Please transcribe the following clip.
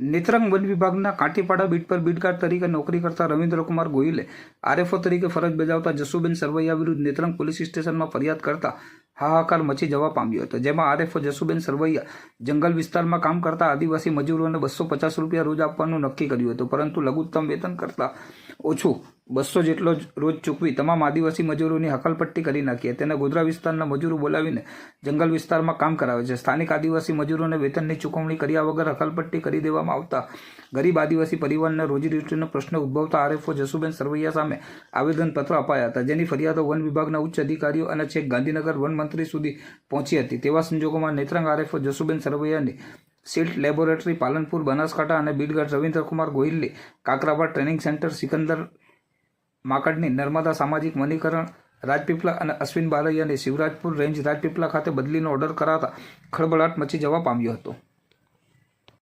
Netrang one વિભાગના કાંટીપાડા bit પર beat guard તરીકે નોકરી કરતા રવિન્દ્રકુમાર ગોહિલે આરએફઓ તરીકે ફરજ બજાવતા જસુબેન સરવૈયા વિરુદ્ધ નેત્રંગ પોલીસ સ્ટેશનમાં ફરિયાદ કરતા હાહાકાર મચી જવા પામ્યો હતો, જેમાં આરએફઓ જસુબેન સરવૈયા જંગલ વિસ્તારમાં કામ કરતા આદિવાસી મજૂરોને બસો પચાસ રૂપિયા રોજ આપવાનું નક્કી કર્યું હતું, પરંતુ લઘુત્તમ વેતન કરતાં ઓછું બસો જેટલો રોજ ચૂકવી તમામ આદિવાસી મજૂરોની હકલપટ્ટી કરી નાખી તેને ગોધરા વિસ્તારના મજૂરો બોલાવીને જંગલ વિસ્તારમાં કામ કરાવે છે. સ્થાનિક આદિવાસી મજૂરોને વેતનની ચૂકવણી કર્યા વગર હકલપટ્ટી કરી દેવામાં આવતા ગરીબ આદિવાસી પરિવારને રોજીરોટીનો પ્રશ્ન ઉદ્ભવતા આરએફઓ જસુબેન સરવૈયા સામે આવેદનપત્ર અપાયા હતા, જેની ફરિયાદો વન વિભાગના ઉચ્ચ અધિકારીઓ અને છેક ગાંધીનગર વન મંત્રી સુધી પહોંચી હતી. તેવા સંજોગોમાં નેત્રંગ આરએફઓ જસુબેન સરવૈયાની સિલ્ટ લેબોરેટરી પાલનપુર, બનાસકાંઠા અને બીડગઢ રવિન્દ્રકુમાર ગોહિલની કાકરાબાદ ટ્રેનિંગ સેન્ટર, સિકંદર માકડની નર્મદા સામાજિક વનીકરણ, રાજપીપળા અને અશ્વિન બારૈયાની શિવરાજપુર રેન્જ રાજપીપળા ખાતે બદલીનો ઓર્ડર કરાતા ખળબળાટ મચી જવા પામ્યો હતો.